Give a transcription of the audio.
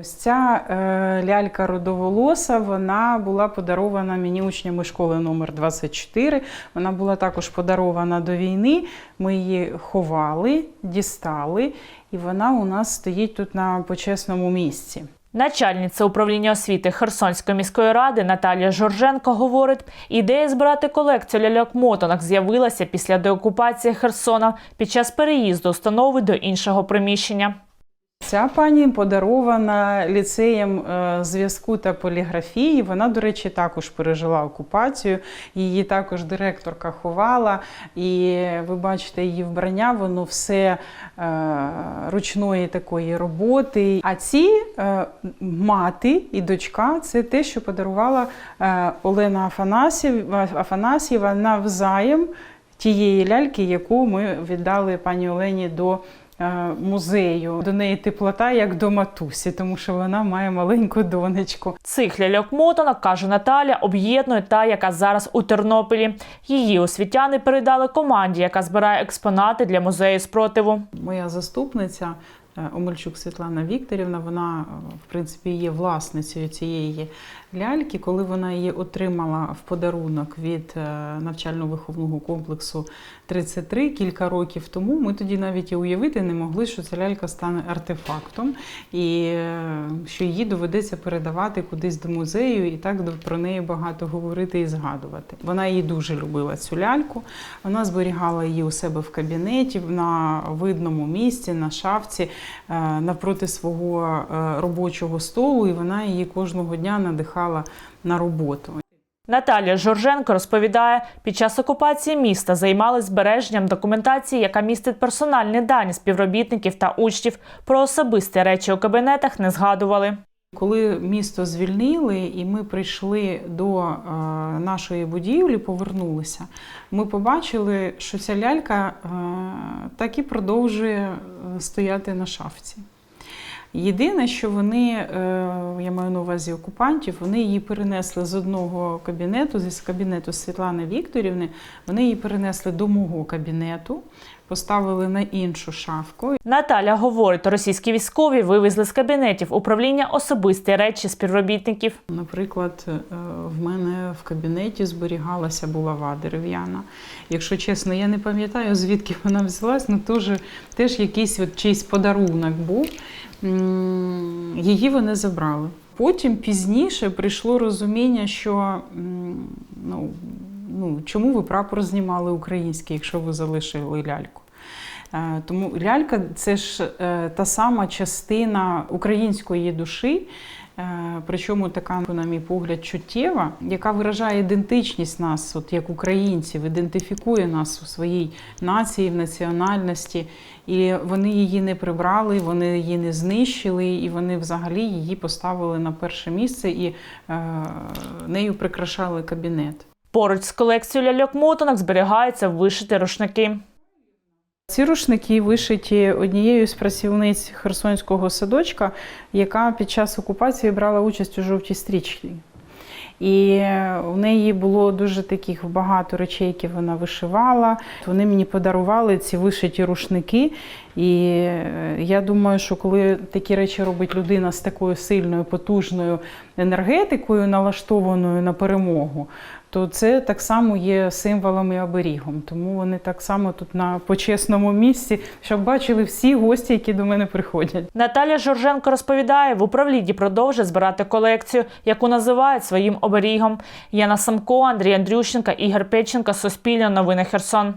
Ось ця е, лялька родоволоса, вона була подарована мені учнями школи номер 24. Вона була також подарована до війни. Ми її ховали, дістали, і вона у нас стоїть тут на почесному місці. Начальниця управління освіти Херсонської міської ради Наталія Жорженко говорить, ідея збирати колекцію ляльок-мотанок з'явилася після деокупації Херсона під час переїзду установи до іншого приміщення. Ця пані подарована ліцеєм е, зв'язку та поліграфії. Вона, до речі, також пережила окупацію. Її також директорка ховала. І ви бачите її вбрання, воно все е, ручної такої роботи. А ці е, мати і дочка це те, що подарувала Олена Афанасьєва, навзаєм тієї ляльки, яку ми віддали пані Олені до музею. До неї теплота, як до матусі, тому що вона має маленьку донечку. Цих ляльок-мотанок, каже Наталя, об'єднує та, яка зараз у Тернополі. Її освітяни передали команді, яка збирає експонати для музею спротиву. Моя заступниця е, Омельчук Світлана Вікторівна, вона е, в принципі є власницею цієї ляльки. Коли вона її отримала в подарунок від е, навчально-виховного комплексу 33 кілька років тому, ми тоді навіть і уявити не могли, що ця лялька стане артефактом і е, що її доведеться передавати кудись до музею і так про неї багато говорити і згадувати. Вона її дуже любила цю ляльку. Вона зберігала її у себе в кабінеті на видному місці, на шафці е, навпроти свого е, робочого столу, і вона її кожного дня надихала на роботу. Наталія Жорженко розповідає, під час окупації міста займалась збереженням документації, яка містить персональні дані співробітників та учнів. Про особисті речі у кабінетах не згадували. Коли місто звільнили і ми прийшли до е, нашої будівлі, повернулися, ми побачили, що ця лялька е, так і продовжує е, стояти на шафці. Єдине, що вони, е, я маю на увазі окупантів, вони її перенесли з одного кабінету, з кабінету Світлани Вікторівни, вони її перенесли до мого кабінету, поставили на іншу шафку. Наталя говорить, російські військові вивезли з кабінетів управління особисті речі співробітників. Наприклад, е, в мене в кабінеті зберігалася булава дерев'яна. Якщо чесно, я не пам'ятаю, звідки вона взялась, але теж, теж якийсь от чийсь подарунок був. Її вони забрали. Потім пізніше прийшло розуміння, що ну, ну, чому ви прапор знімали український, якщо ви залишили ляльку. Е, Тому лялька це ж е, та сама частина української душі, причому така, на мій погляд, чуттєва, яка виражає ідентичність нас, от як українців, ідентифікує нас у своїй нації, в національності. І вони її не прибрали, вони її не знищили, і вони взагалі її поставили на перше місце і е, нею прикрашали кабінет. Поруч з колекцією ляльок-мотанок зберігаються вишиті рушники. Ці рушники вишиті однією з працівниць Херсонського садочка, яка під час окупації брала участь у жовтій стрічці. І у неї було дуже таких багато речей, які вона вишивала. Вони мені подарували ці вишиті рушники. І е, я думаю, що коли такі речі робить людина з такою сильною, потужною енергетикою, налаштованою на перемогу, то це так само є символом і оберігом. Тому вони так само тут на почесному місці, щоб бачили всі гості, які до мене приходять. Наталя Жорженко розповідає, в управлінні продовжує збирати колекцію, яку називають своїм оберігом. Яна Самко, Андрій Андрющенка, Ігор Печенка, Суспільне новини Херсон.